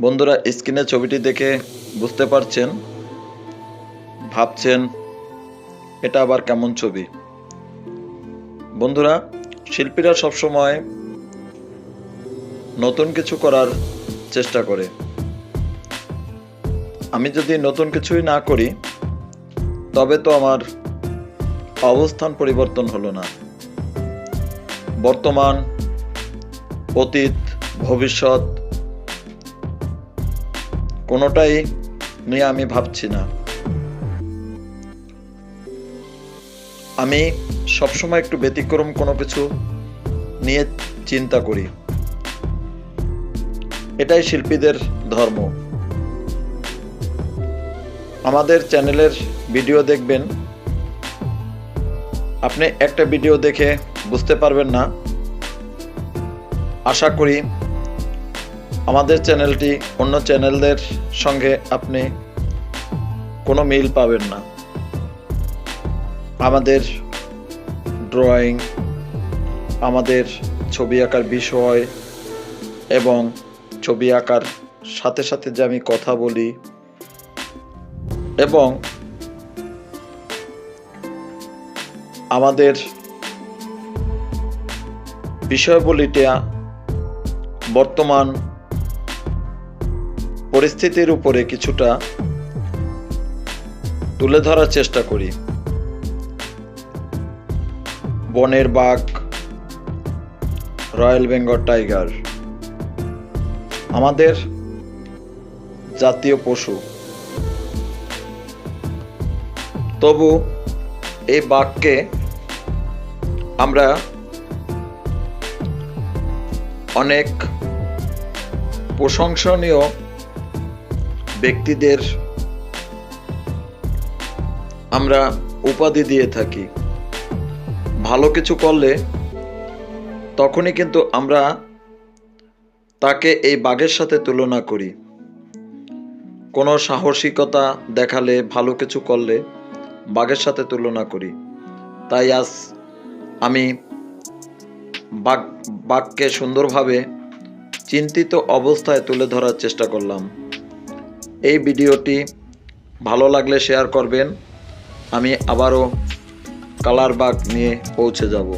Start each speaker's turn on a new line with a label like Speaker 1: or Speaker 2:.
Speaker 1: বন্ধুরা, স্ক্রিনে ছবিটি দেখে বুঝতে পারছেন, ভাবছেন এটা আবার কেমন ছবি। বন্ধুরা, শিল্পীরা সবসময় নতুন কিছু করার চেষ্টা করে। আমি যদি নতুন কিছুই না করি, তবে তো আমার অবস্থান পরিবর্তন হলো না। বর্তমান, অতীত, ভবিষ্যৎ কোনোটাই নিয়ে আমি ভাবছি না। আমি সবসময় একটু ব্যতিক্রম কোনো কিছু নিয়ে চিন্তা করি। এটাই শিল্পীদের ধর্ম। আমাদের চ্যানেলের ভিডিও দেখবেন। আপনি একটা ভিডিও দেখে বুঝতে পারবেন না। আশা করি আমাদের চ্যানেলটি অন্য চ্যানেলদের সঙ্গে আপনি কোনো মিল পাবেন না। আমাদের ড্রয়িং, আমাদের ছবি আঁকার বিষয় এবং ছবি আঁকার সাথে সাথে যে আমি কথা বলি এবং আমাদের বিষয়বলিটা বর্তমান পরিস্থিতির উপরে কিছুটা তুলে ধরার চেষ্টা করি। বনের বাঘ, রয়্যাল বেঙ্গল টাইগার, আমাদের জাতীয় পশু। তবু এই বাঘকে আমরা অনেক প্রশংসনীয় ব্যক্তিদের আমরা উপাধি দিয়ে থাকি। ভালো কিছু করলে তখনই কিন্তু আমরা তাকে এই বাঘের সাথে তুলনা করি। কোনো সাহসিকতা দেখালে, ভালো কিছু করলে বাঘের সাথে তুলনা করি। তাই আজ আমি বাঘ, বাঘকে সুন্দরভাবে চিন্তিত অবস্থায় তুলে ধরার চেষ্টা করলাম। এই ভিডিওটি ভালো লাগলে শেয়ার করবেন। আমি আবারও কালার বাগ নিয়ে পৌঁছে যাব।